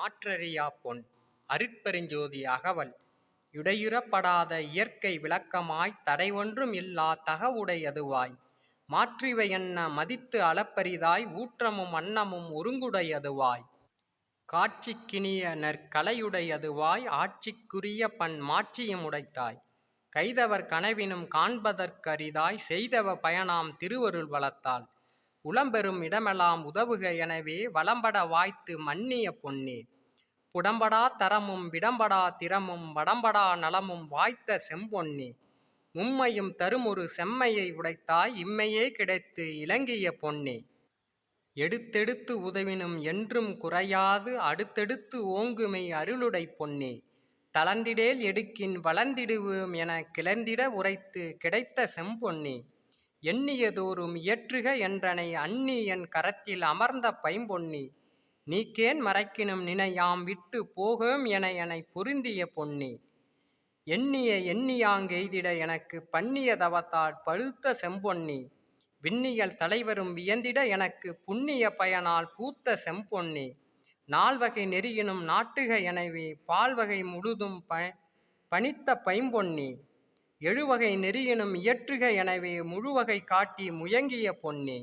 மாற்றறியா பொன். அருட்பெருஞ்சோதி அகவல் இடையுறப்படாத இயற்கை விளக்கமாய் தடை ஒன்றும் இல்லா தகவுடையதுவாய் மாற்றிவை என்ன மதித்து அளப்பரிதாய் ஊற்றமும் அன்னமும் ஒருங்குடையதுவாய் காட்சிக்கினிய நற்கலையுடையதுவாய் ஆட்சிக்குரிய பண் மாட்சியும் உடைத்தாய். கைதவர் கனவினும் காண்பதற்கரிதாய் செய்தவ பயனாம் திருவருள் வளத்தால் உளம்பெறும் இடமெல்லாம் உதவுக எனவே வளம்பட வாய்த்து மன்னிய பொன்னே புடம்படா தரமும் விடம்படா திறமும் வடம்படா நலமும் வாய்த்த செம்பொன்னே மும்மையும் தருமொரு செம்மையை உடைத்தாய் இம்மையே கிடைத்து இலங்கிய பொன்னே எடுத்தெடுத்து உதவினும் என்றும் குறையாது அடுத்தெடுத்து ஓங்குமை அருளுடை பொன்னே தளர்ந்திடேல் எடுக்கின் வளர்ந்திடுவோம் என கிளர்ந்திட உரைத்து கிடைத்த செம்பொன்னே எண்ணியதோறும் இயற்றுக என்றனை அன்னி என் கரத்தில் அமர்ந்த பைம்பொன்னி. நீக்கேன் மறைக்கினும் நினையாம் விட்டு போகும் என எனை பொருந்திய பொன்னி. எண்ணிய எண்ணியாங்கெய்திட எனக்கு பண்ணிய தவத்தால் பழுத்த செம்பொன்னி. விண்ணியல் தலைவரும் வியந்திட எனக்கு புண்ணிய பயனால் பூத்த செம்பொன்னி. நால்வகை நெறியினும் நாட்டுக எனவே பால்வகை முழுதும் ப பணித்த பைம்பொன்னி. எழுவகை நெறியினும் இயற்றுக எனவே முழுவகை காட்டி முயங்கிய பொன்னே.